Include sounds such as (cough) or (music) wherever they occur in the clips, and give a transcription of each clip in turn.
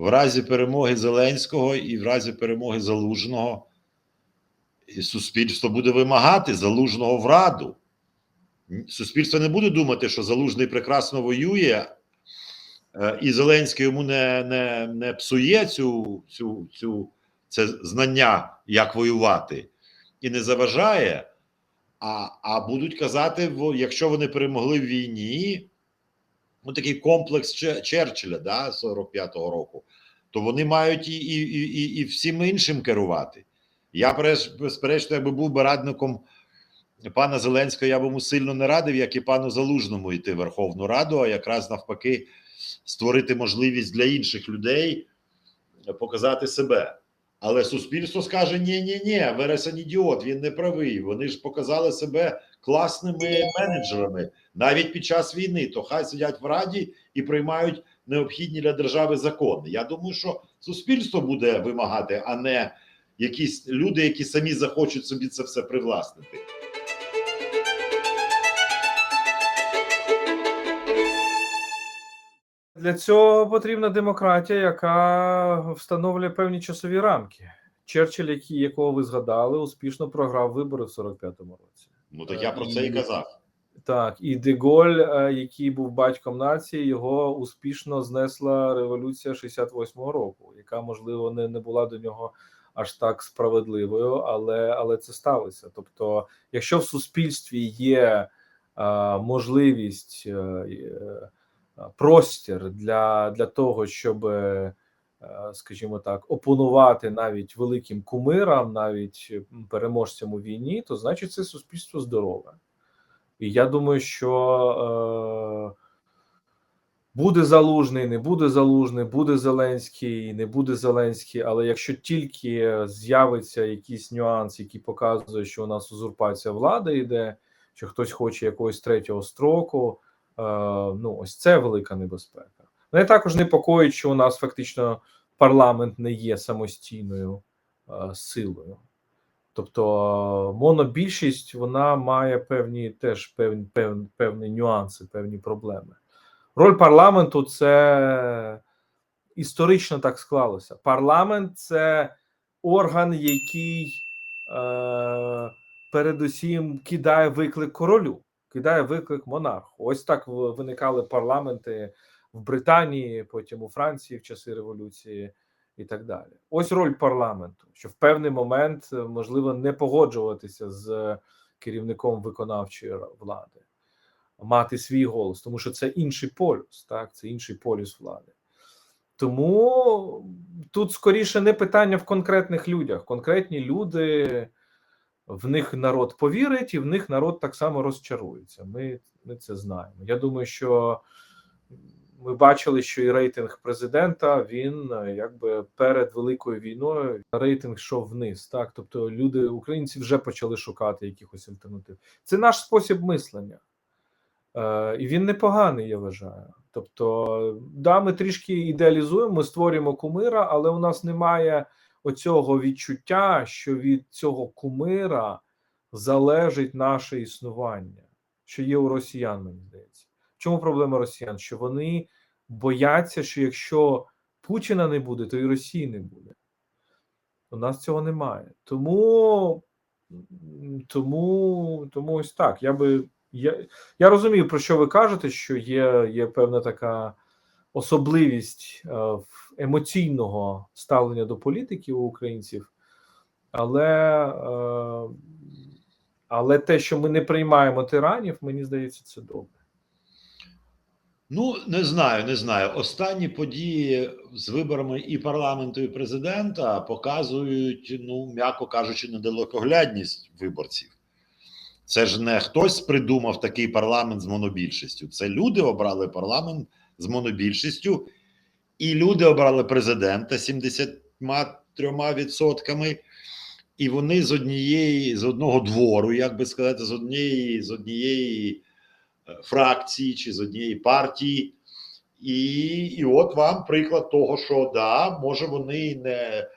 в разі перемоги Зеленського і в разі перемоги Залужного і суспільство буде вимагати залужного в раду. Суспільство не буде думати, що залужний прекрасно воює, е, і Зеленський йому не не, не псує цю, цю, цю, це знання, як воювати, і не заважає. А а будуть казати, якщо вони перемогли в війні, ну такий комплекс Че- Черчилля, да, 45-го року, то вони мають і, і, і, і, всім іншим керувати. Я безперечно, якби був би радником пана Зеленського, я б йому сильно не радив, як і пану Залужному йти в Верховну Раду, а якраз навпаки створити можливість для інших людей показати себе. Але суспільство скаже: ні, ні, ні, Вересень ідіот, він не правий. Вони ж показали себе класними менеджерами навіть під час війни. То хай сидять в раді і приймають необхідні для держави закони. Я думаю, що суспільство буде вимагати, а не якісь люди, які самі захочуть собі це все привласнити. Для цього потрібна демократія, яка встановлює певні часові рамки. Черчилль, який, якого ви згадали, успішно програв вибори в 45-му році. Ну так я про це і казав. Так, і Деголь, е, який був батьком нації, його успішно знесла революція 68-го року, яка можливо не, не була до нього аж так справедливою, але але це сталося. Тобто, якщо в суспільстві є е, можливість, е, е, простір для, для того, щоб, е, скажімо так, опонувати навіть великим кумирам, навіть переможцям у війні, то значить це суспільство здорове. І я думаю, що е, буде залужний, не буде залужний, буде Зеленський, не буде Зеленський. Але якщо тільки з'явиться якийсь нюанс, який показує, що у нас узурпація влади йде, що хтось хоче якогось третього строку, е, ну ось це велика небезпека. Мене також непокоїть, що у нас фактично парламент не є самостійною е, силою. Тобто монобільшість вона має певні теж певні, певні, певні нюанси, певні проблеми. Роль парламенту це історично так склалося. Парламент це орган, який е, передусім кидає виклик королю, кидає виклик монарху. Ось так виникали парламенти в Британії, потім у Франції в часи революції і так далі. Ось роль парламенту, що в певний момент е, можливо не погоджуватися з керівником виконавчої влади, мати свій голос, тому що це інший полюс, так це інший полюс влади. Тому тут скоріше не питання в конкретних людях. Конкретні люди, в них народ повірить, і в них народ так само розчарується. Ми, ми це знаємо. Я думаю, що ми бачили, що і рейтинг президента він е, якби перед великою війною рейтинг йшов вниз. Так, тобто люди, українці, вже почали шукати якихось альтернатив. Це наш спосіб мислення, е, і він непоганий, я вважаю. Тобто, да, ми трішки ідеалізуємо, ми створюємо кумира, але у нас немає оцього відчуття, що від цього кумира залежить наше існування, що є у росіян, мені здається. Чому проблема росіян? Що вони бояться, що якщо Путіна не буде, то і Росії не буде. У нас цього немає. Тому, тому, тому ось так. Я би я, я розумію, про що ви кажете, що є, є певна така особливість е, емоційного ставлення до політики у українців, але, е, але те, що ми не приймаємо тиранів, мені здається, це добре. Ну, не знаю, не знаю. Останні події з виборами і парламенту, і президента показують, ну, м'яко кажучи, недалекоглядність виборців. Це ж не хтось придумав такий парламент з монобільшістю. Це люди обрали парламент з монобільшістю, і люди обрали президента 73%. І вони з однієї, з одного двору, як би сказати, з однієї, з однієї фракції чи з однієї партії. І, і от вам приклад того, що да, може вони не,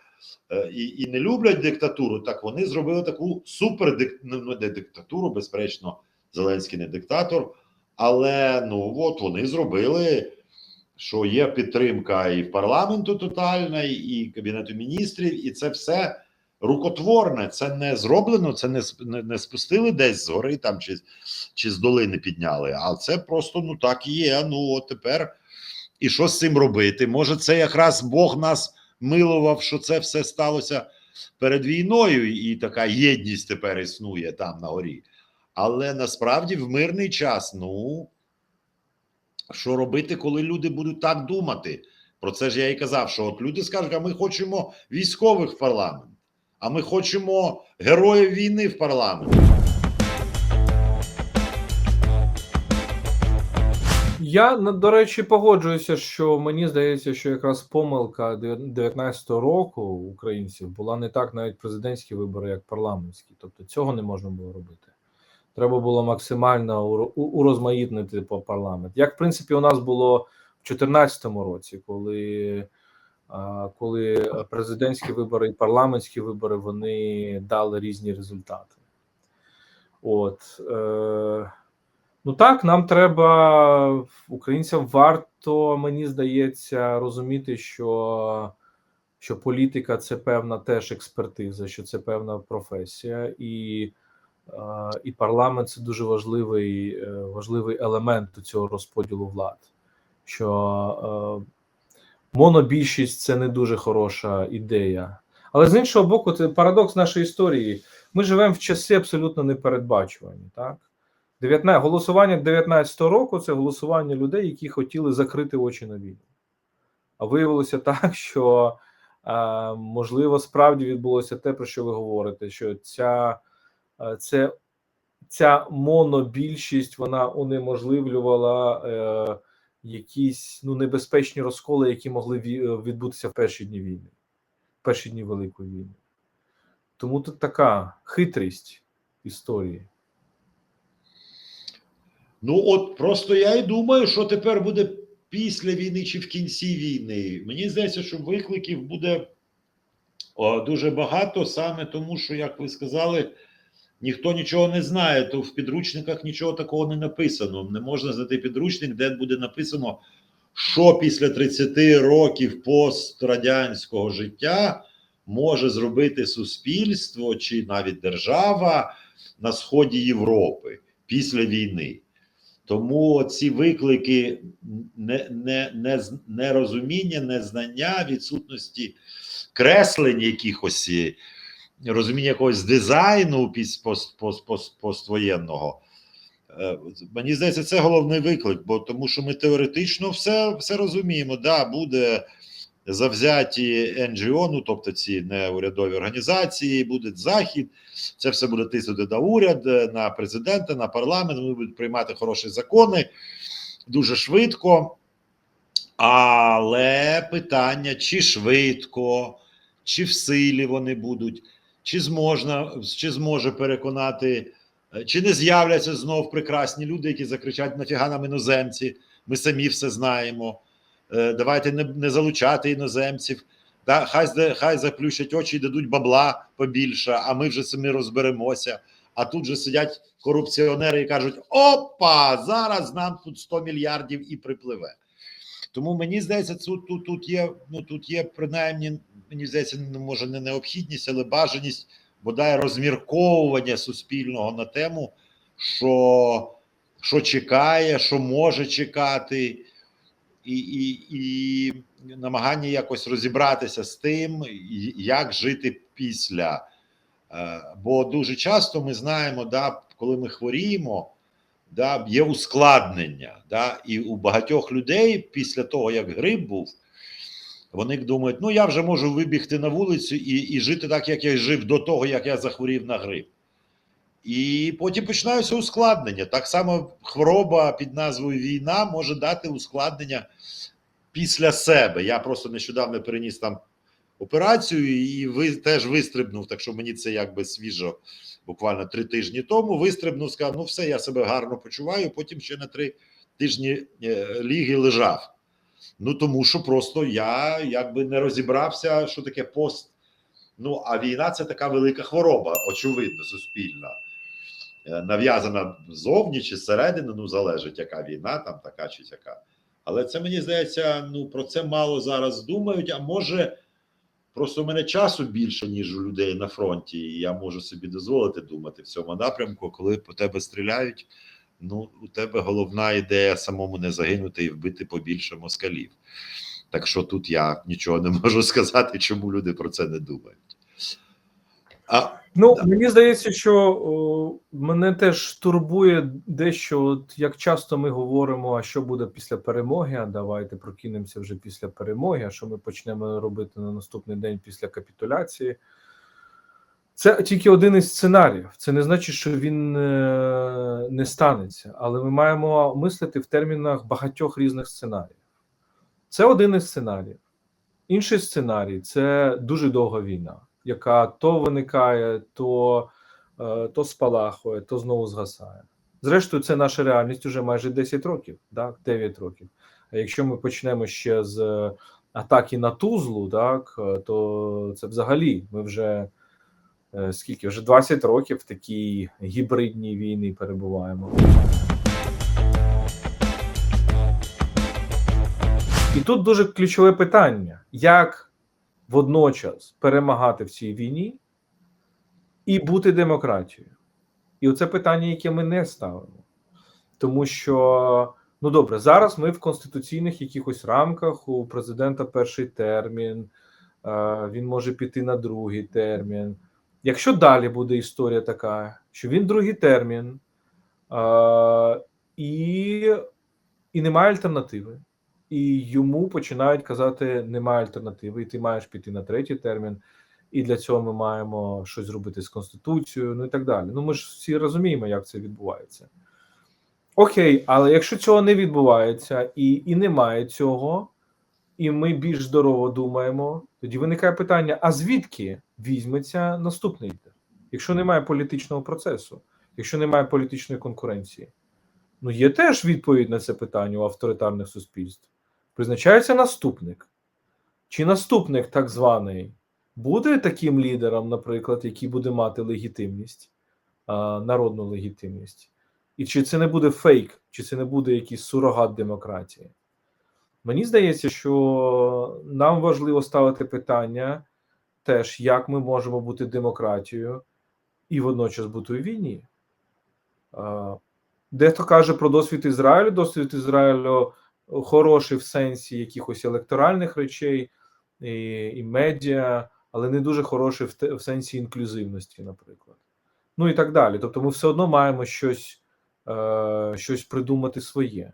е, і, і не люблять диктатуру, так вони зробили таку супер ну, не диктатуру, безперечно, Зеленський не диктатор, але ну от вони зробили що є підтримка і парламенту тотальна, і Кабінету міністрів, і це все рукотворне. Це не зроблено, це не, не, не спустили десь згори там чи, чи з долини підняли. А це просто ну так і є. Ну от тепер. І що з цим робити? Може, це якраз Бог нас милував, що це все сталося перед війною, і така єдність тепер існує там на горі. Але насправді в мирний час, ну що робити, коли люди будуть так думати? Про це ж я і казав, що от люди скажуть, а ми хочемо військових парламент, а ми хочемо героїв війни в парламент. Я до речі погоджуюся, що мені здається, що якраз помилка 19-го року українців була не так навіть президентські вибори, як парламентські. Тобто цього не можна було робити. Треба було максимально урозмаїтнити по парламент. Як в принципі у нас було в 2014 році, коли, коли президентські вибори і парламентські вибори вони дали різні результати. От. Е- Ну так, нам треба українцям варто, мені здається, розуміти, що, що політика це певна теж експертиза, що це певна професія, і, е, і парламент це дуже важливий, е, важливий елемент цього розподілу влад. Що е, монобільшість це не дуже хороша ідея. Але з іншого боку, це парадокс нашої історії. Ми живемо в часи абсолютно непередбачувані, так? 19, голосування 19-го року це голосування людей, які хотіли закрити очі на війну. А виявилося так, що е, можливо справді відбулося те, про що ви говорите, що ця, е, це, ця монобільшість вона унеможливлювала е, якісь ну, небезпечні розколи, які могли відбутися в перші дні війни, в перші дні Великої війни. Тому тут така хитрість історії. Ну, от просто я і думаю, що тепер буде після війни чи в кінці війни. Мені здається, що викликів буде о, дуже багато, саме тому, що, як ви сказали, ніхто нічого не знає, то в підручниках нічого такого не написано. Не можна знайти підручник, де буде написано, що після 30 років пострадянського життя може зробити суспільство чи навіть держава на сході Європи після війни. Тому ці виклики не, не, не, нерозуміння, незнання, відсутності креслень якихось, розуміння якогось дизайну піс, пост, пост, пост, поствоєнного. Е, Мені здається, це головний виклик, бо тому що ми теоретично все, все розуміємо. Да, буде завзяті НГО, ну тобто ці неурядові організації, буде захід, це все буде тиснути на уряд, е, на президента, на парламент. Вони будуть приймати хороші закони дуже швидко. Але питання, чи швидко, чи в силі вони будуть, чи зможна, чи зможе переконати, е, чи не з'являться знов прекрасні люди, які закричать нафіга нам іноземці. Ми самі все знаємо. Е, Давайте не, не залучати іноземців. Да, хай, хай заплющать очі і дадуть бабла побільше, а ми вже самі розберемося. А тут же сидять корупціонери і кажуть: опа, зараз нам тут 100 мільярдів і припливе. Тому мені здається, тут, тут, тут є, ну тут є принаймні, мені здається, ну, може не необхідність, але бажаність бодай розмірковування суспільного на тему, що, що чекає, що може чекати, і, і, і намагання якось розібратися з тим, як жити після. Е, Бо дуже часто ми знаємо, да, коли ми хворіємо, да, є ускладнення. Да, і у багатьох людей після того, як грип був, вони думають, ну я вже можу вибігти на вулицю і, і жити так, як я жив до того, як я захворів на грип. І потім починаються ускладнення. Так само хвороба під назвою війна може дати ускладнення після себе. Я просто нещодавно переніс там операцію і ви теж вистрибнув, так що мені це якби свіжо, буквально три тижні тому. Вистрибнув, сказав, ну все, я себе гарно почуваю. Потім ще на три тижні е, ліги лежав. Ну тому що просто я якби не розібрався, що таке пост. Ну, а війна це така велика хвороба, очевидно, суспільна. Е, Нав'язана ззовні чи зсередини, ну залежить, яка війна, там така чи сяка. Але це мені здається, ну про це мало зараз думають. А може, просто у мене часу більше, ніж у людей на фронті, і я можу собі дозволити думати в цьому напрямку, коли по тебе стріляють. Ну, у тебе головна ідея самому не загинути і вбити побільше москалів. Так що тут я нічого не можу (laughs) сказати, чому люди про це не думають. А Ну, Да. мені здається, що о, мене теж турбує дещо, от як часто ми говоримо, а що буде після перемоги, а давайте прокинемося вже після перемоги, а що ми почнемо робити на наступний день після капітуляції. Це тільки один із сценаріїв. Це не значить, що він е, не станеться, але ми маємо мислити в термінах багатьох різних сценаріїв. Це один із сценаріїв. Інший сценарій це дуже довга війна, яка то виникає, то, е, то спалахує, то знову згасає. Зрештою, це наша реальність уже майже 10 років, так, 9 років. А якщо ми почнемо ще з е, атаки на Тузлу, так, е, то це взагалі ми вже скільки? Вже 20 років в такій гібридній війні перебуваємо. І тут дуже ключове питання: як водночас перемагати в цій війні і бути демократією? І оце питання, яке ми не ставимо. Тому що, ну добре, зараз ми в конституційних якихось рамках у президента перший термін, е, він може піти на другий термін. Якщо далі буде історія така, що він другий термін, е, і, і немає альтернативи, і йому починають казати: немає альтернативи, і ти маєш піти на третій термін, і для цього ми маємо щось зробити з конституцією, ну і так далі. Ну ми ж всі розуміємо, як це відбувається. Окей, але якщо цього не відбувається і, і немає цього, і ми більш здорово думаємо, тоді виникає питання: а звідки візьметься наступний? Якщо немає політичного процесу, якщо немає політичної конкуренції? Ну, є теж відповідь на це питання у авторитарних суспільств. Призначається наступник. Чи наступник, так званий, буде таким лідером, наприклад, який буде мати легітимність, народну легітимність? І чи це не буде фейк, чи це не буде якийсь сурогат демократії? Мені здається, що нам важливо ставити питання теж, як ми можемо бути демократією і водночас бути у війні. Дехто каже про досвід Ізраїлю. Досвід Ізраїлю хороший в сенсі якихось електоральних речей і, і медіа, але не дуже хороший в, в сенсі інклюзивності, наприклад. Ну і так далі. Тобто, ми все одно маємо щось, е, щось придумати своє.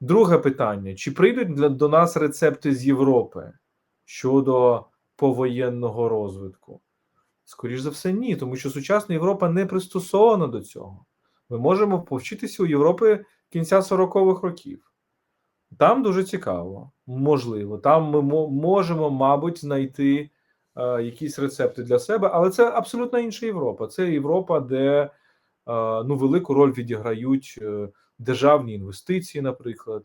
Друге питання: чи прийдуть для, до нас рецепти з Європи щодо повоєнного розвитку? Скоріше за все, ні, тому що сучасна Європа не пристосована до цього. Ми можемо повчитися у Європи кінця 40-х років. Там дуже цікаво, можливо. Там ми можемо, мабуть, знайти е, якісь рецепти для себе, але це абсолютно інша Європа. Це Європа, де е, ну, велику роль відіграють е, державні інвестиції, наприклад,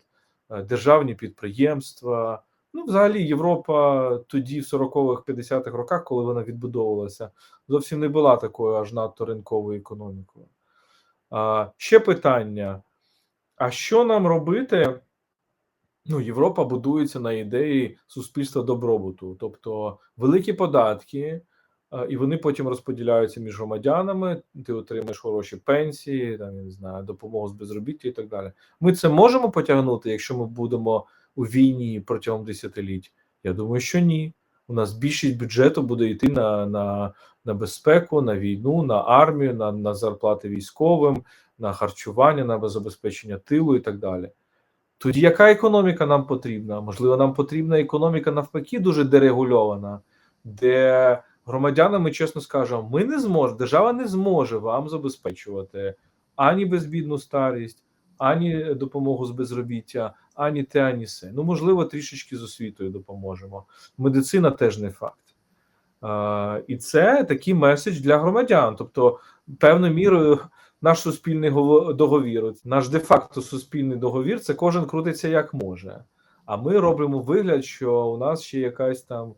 е, державні підприємства. Ну, взагалі, Європа тоді, в 40-х, 50-х роках, коли вона відбудовувалася, зовсім не була такою аж надто ринковою економікою. А, ще питання: а що нам робити? Ну, Європа будується на ідеї суспільства добробуту, тобто великі податки, і вони потім розподіляються між громадянами. Ти отримаєш хороші пенсії, там я не знаю, допомогу з безробіття і так далі. Ми це можемо потягнути, якщо ми будемо у війні протягом десятиліть? Я думаю, що ні. У нас більшість бюджету буде йти на, на, на безпеку, на війну, на армію, на, на зарплати військовим, на харчування, на забезпечення тилу і так далі. Тоді яка економіка нам потрібна? Можливо, нам потрібна економіка навпаки дуже дерегульована, де громадянам ми чесно скажемо, ми не зможемо, держава не зможе вам забезпечувати ані безбідну старість, ані допомогу з безробіття, ані те, ані се. Ну, можливо, трішечки з освітою допоможемо. Медицина теж не факт. А, і це такий меседж для громадян. Тобто, певною мірою, наш суспільний договір, наш де-факто суспільний договір, це кожен крутиться як може. А ми робимо вигляд, що у нас ще якась там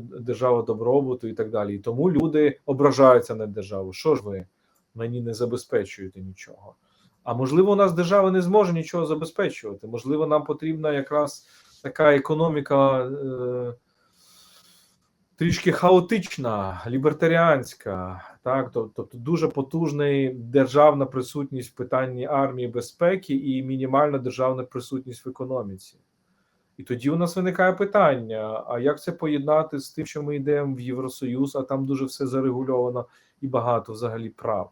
держава добробуту і так далі. І тому люди ображаються на державу. Що ж ви мені не забезпечуєте нічого? А можливо, у нас держава не зможе нічого забезпечувати. Можливо, нам потрібна якраз така економіка е, трішки хаотична, лібертаріанська, так, тобто дуже потужна державна присутність в питанні армії безпеки і мінімальна державна присутність в економіці. І тоді у нас виникає питання: а як це поєднати з тим, що ми йдемо в Євросоюз, а там дуже все зарегульовано і багато взагалі права?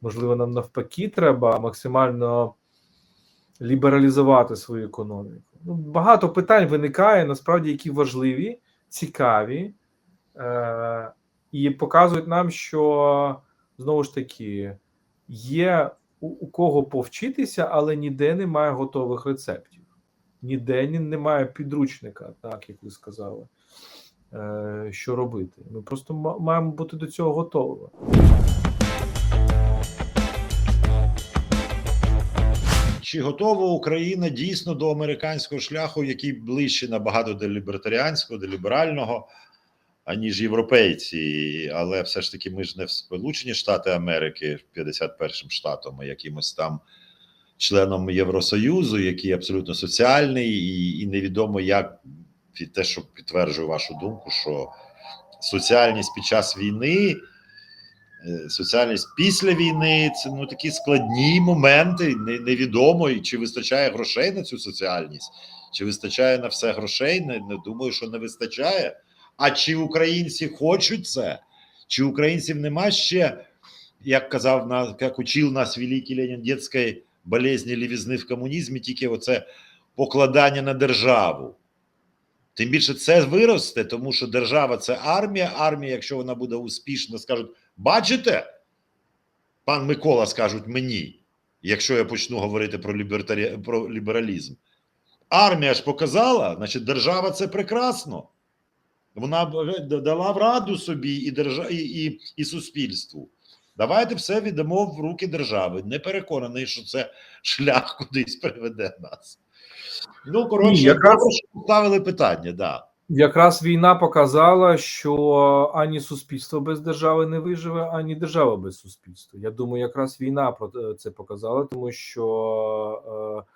Можливо, нам навпаки треба максимально лібералізувати свою економіку. Ну, багато питань виникає, насправді, які важливі, цікаві, е- і показують нам, що знову ж таки є у, у кого повчитися, але ніде немає готових рецептів. Ніде немає підручника, так як ви сказали, е, що робити. Ми просто маємо бути до цього готовими. Чи готова Україна дійсно до американського шляху, який ближче набагато до лібертаріанського, до ліберального, аніж європейці? Але все ж таки ми ж не в Сполучені Штати Америки 51-м штатом, а якимось там членом Євросоюзу, який абсолютно соціальний, і, і невідомо як те, що підтверджує вашу думку, що соціальність під час війни. Е, Соціальність після війни це ну такі складні моменти. Не, невідомо чи вистачає грошей на цю соціальність, чи вистачає на все грошей. Не, не думаю, що не вистачає. А чи українці хочуть це? Чи українців нема ще, як казав на як учив нас великий Ленін дітської болезні лівізни в комунізмі, тільки оце покладання на державу. Тим більше це виросте, тому що держава це армія. Армія, якщо вона буде успішна, скажуть: бачите, пан Микола скажуть мені, якщо я почну говорити про, лібертарі... про лібералізм. Армія ж показала, значить, держава це прекрасно. Вона дала в раду собі і, держа... і, і, і суспільству. Давайте все віддамо в руки держави. Не переконаний, що це шлях кудись приведе нас. Ну, коротше, якраз- поставили питання, да. Якраз війна показала, що ані суспільство без держави не виживе, ані держава без суспільства. Я думаю, якраз війна про це показала, тому що е,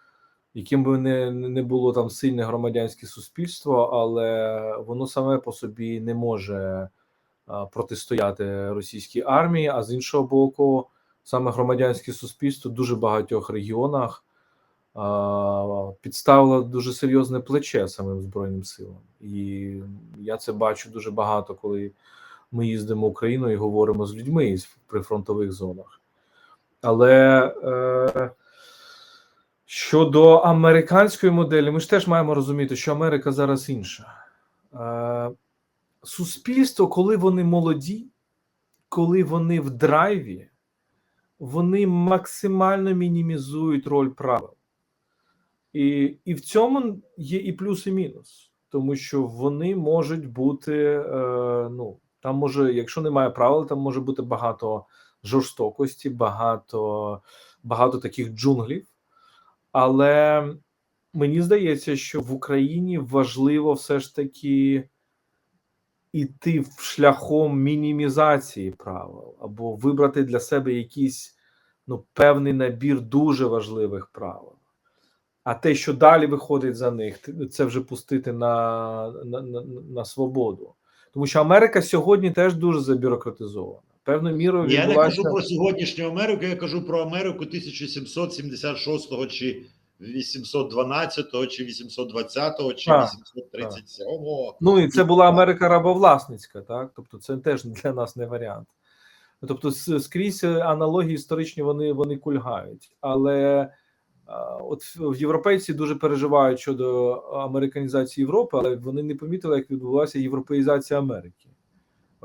яким би не, не було там сильне громадянське суспільство, але воно саме по собі не може е, протистояти російській армії. А з іншого боку, саме громадянське суспільство дуже багатьох регіонах підставила дуже серйозне плече самим збройним силам, і я це бачу дуже багато, коли ми їздимо Україною і говоримо з людьми із прифронтових зонах. Але е, щодо американської моделі, ми ж теж маємо розуміти, що Америка зараз інша. Е, суспільство, коли вони молоді, коли вони в драйві, вони максимально мінімізують роль правил. І, і в цьому є і плюс, і мінус, тому що вони можуть бути. Е, ну там може, якщо немає правил, там може бути багато жорстокості, багато, багато таких джунглів. Але мені здається, що в Україні важливо все ж таки іти шляхом мінімізації правил, або вибрати для себе якийсь ну, певний набір дуже важливих правил. А те, що далі виходить за них, це вже пустити на, на, на, на свободу. Тому що Америка сьогодні теж дуже забюрократизована. Певною мірою Я не кажу про сьогоднішню Америку, я кажу про Америку 1776 чи 812 чи 820 чи Так, 837 Ну і це була Америка рабовласницька, так тобто це теж для нас не варіант. Тобто, скрізь аналогії історичні вони, вони кульгають. Але от в- європейці дуже переживають щодо американізації Європи, але вони не помітили, як відбулася європеїзація Америки.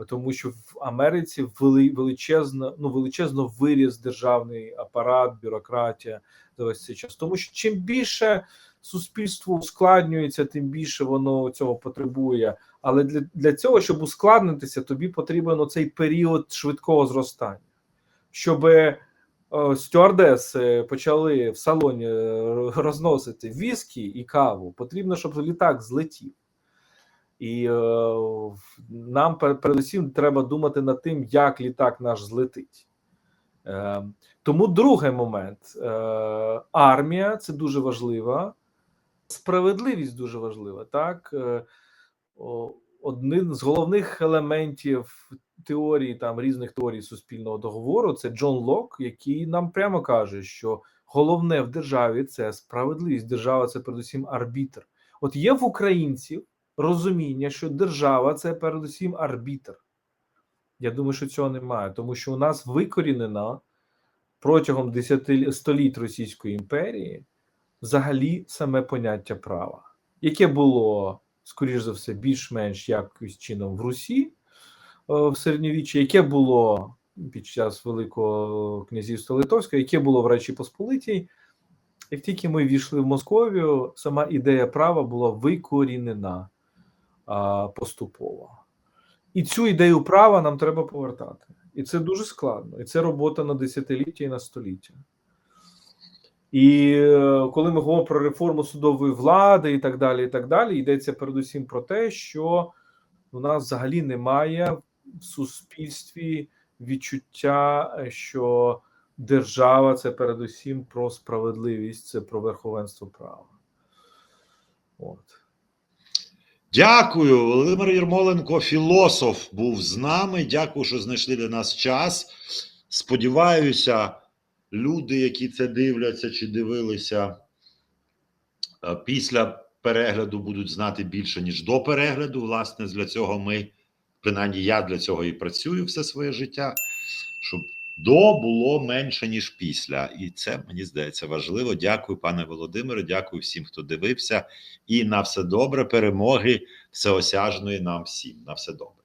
Тому що в Америці величезно, ну величезно виріс державний апарат, бюрократія за весь цей час. Тому що чим більше суспільство ускладнюється, тим більше воно цього потребує. Але для, для цього, щоб ускладнитися, тобі потрібен оцей період швидкого зростання, щоб е, стюардеси почали в салоні е, розносити віскі і каву. Потрібно, щоб літак злетів. І е, нам передусім треба думати над тим, як літак наш злетить. Е, тому другий момент: е, армія це дуже важлива, справедливість дуже важлива. Так, е, один з головних елементів теорії там різних теорій суспільного договору це Джон Лок, який нам прямо каже, що головне в державі це справедливість. Держава це передусім арбітр. От є в українців розуміння, що держава це передусім арбітр. Я думаю, що цього немає, тому що у нас викорінено протягом століть Російської імперії взагалі саме поняття права, яке було, скоріш за все, більш-менш якось чином в Русі е, в середньовіччі, яке було під час Великого князівства Литовського, яке було в Речі Посполитій. Як тільки ми війшли в Московію, сама ідея права була викорінена а, поступово. І цю ідею права нам треба повертати. І це дуже складно. І це робота на десятиліття і на століття. І е, коли ми говоримо про реформу судової влади і так далі, і так далі, йдеться передусім про те, що у нас взагалі немає в суспільстві відчуття, е, що держава це передусім про справедливість, це про верховенство права. От. Дякую, Володимир Єрмоленко, філософ, був з нами. Дякую, що знайшли для нас час. Сподіваюся, люди, які це дивляться чи дивилися, е, після перегляду будуть знати більше, ніж до перегляду. Власне, для цього ми, принаймні, я для цього і працюю все своє життя, щоб до було менше, ніж після. І це мені здається важливо. Дякую, пане Володимире. Дякую всім, хто дивився. І на все добре, перемоги всеосяжної нам всім. На все добре.